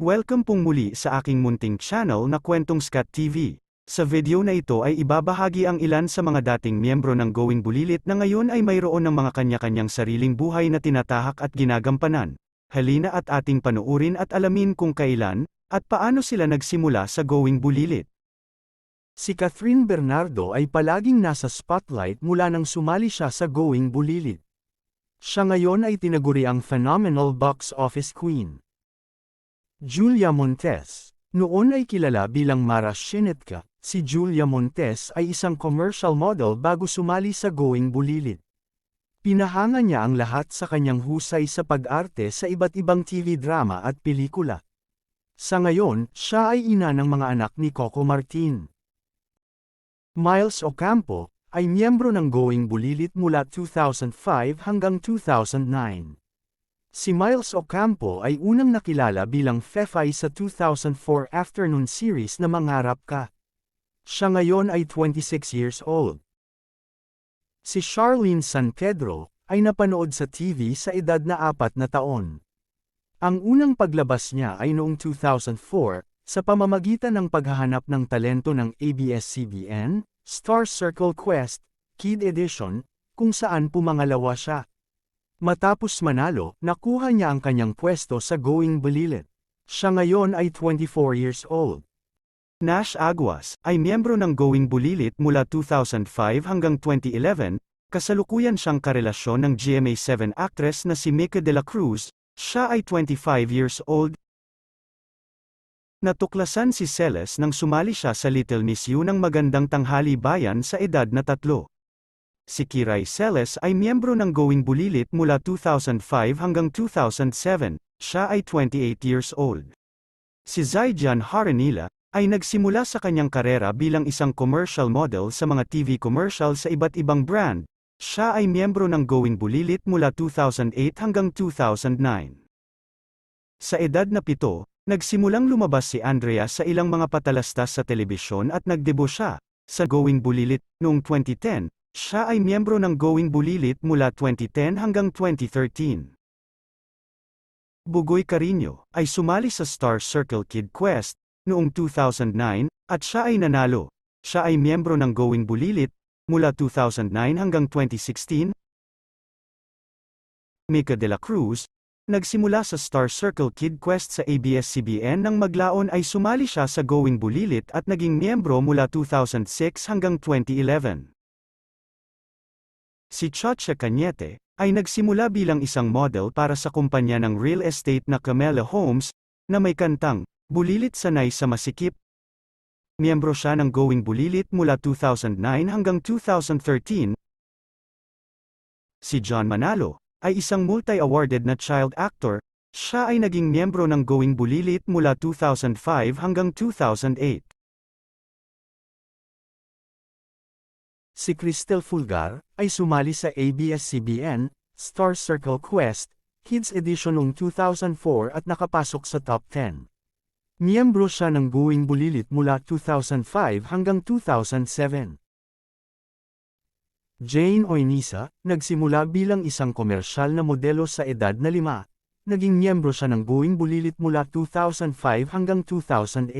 Welcome pong muli sa aking munting channel na Kwentong Scat TV. Sa video na ito ay ibabahagi ang ilan sa mga dating miyembro ng Going Bulilit na ngayon ay mayroon ng mga kanya-kanyang sariling buhay na tinatahak at ginagampanan. Halina at ating panuurin at alamin kung kailan, at paano sila nagsimula sa Going Bulilit. Si Catherine Bernardo ay palaging nasa spotlight mula nang sumali siya sa Going Bulilit. Siya ngayon ay tinaguri ang phenomenal box office queen. Julia Montes Noon ay kilala bilang Mara Shinetka, si Julia Montes ay isang commercial model bago sumali sa Going Bulilit. Pinahanga niya ang lahat sa kanyang husay sa pag-arte sa iba't ibang TV drama at pelikula. Sa ngayon, siya ay ina ng mga anak ni Coco Martin. Miles Ocampo, ay miyembro ng Going Bulilit mula 2005 hanggang 2009. Si Miles Ocampo ay unang nakilala bilang Fefay sa 2004 afternoon series na Mangarap Ka. Siya ngayon ay 26 years old. Si Charlene San Pedro ay napanood sa TV sa edad na apat na taon. Ang unang paglabas niya ay noong 2004 sa pamamagitan ng paghahanap ng talento ng ABS-CBN, Star Circle Quest, Kid Edition, kung saan pumangalawa siya. Matapos manalo, nakuha niya ang kanyang pwesto sa Going Bulilit. Siya ngayon ay 24 years old. Nash Aguas ay miyembro ng Going Bulilit mula 2005 hanggang 2011, kasalukuyan siyang karelasyon ng GMA7 actress na si Mika de la Cruz, siya ay 25 years old. Natuklasan si Celes nang sumali siya sa Little Miss You ng magandang tanghali bayan sa edad na tatlo. Si Kiray Celes ay miyembro ng Going Bulilit mula 2005 hanggang 2007, siya ay 28 years old. Si Zaijan Haranila, ay nagsimula sa kanyang karera bilang isang commercial model sa mga TV commercial sa iba't ibang brand. Siya ay miyembro ng Going Bulilit mula 2008 hanggang 2009. Sa edad na pito, nagsimulang lumabas si Andrea sa ilang mga patalastas sa telebisyon at nagdebo siya sa Going Bulilit noong 2010. Siya ay miyembro ng Going Bulilit mula 2010 hanggang 2013. Bugoy Carino ay sumali sa Star Circle Kid Quest noong 2009 at siya ay nanalo. Siya ay miyembro ng Going Bulilit mula 2009 hanggang 2016. Mika de la Cruz nagsimula sa Star Circle Kid Quest sa ABS-CBN nang maglaon ay sumali siya sa Going Bulilit at naging miyembro mula 2006 hanggang 2011. Si Chacha Cañete ay nagsimula bilang isang model para sa kumpanya ng real estate na Camela Homes, na may kantang, Bulilit Sanay sa Masikip. Miyembro siya ng Going Bulilit mula 2009 hanggang 2013. Si John Manalo, ay isang multi-awarded na child actor, siya ay naging miyembro ng Going Bulilit mula 2005 hanggang 2008. Si Cristel Fulgar, ay sumali sa ABS-CBN, Star Circle Quest, Kids Edition noong 2004 at nakapasok sa top 10. Miyembro siya ng Going Bulilit mula 2005 hanggang 2007. Jane Oinisa, nagsimula bilang isang komersyal na modelo sa edad na lima. Naging miyembro siya ng Going Bulilit mula 2005 hanggang 2008.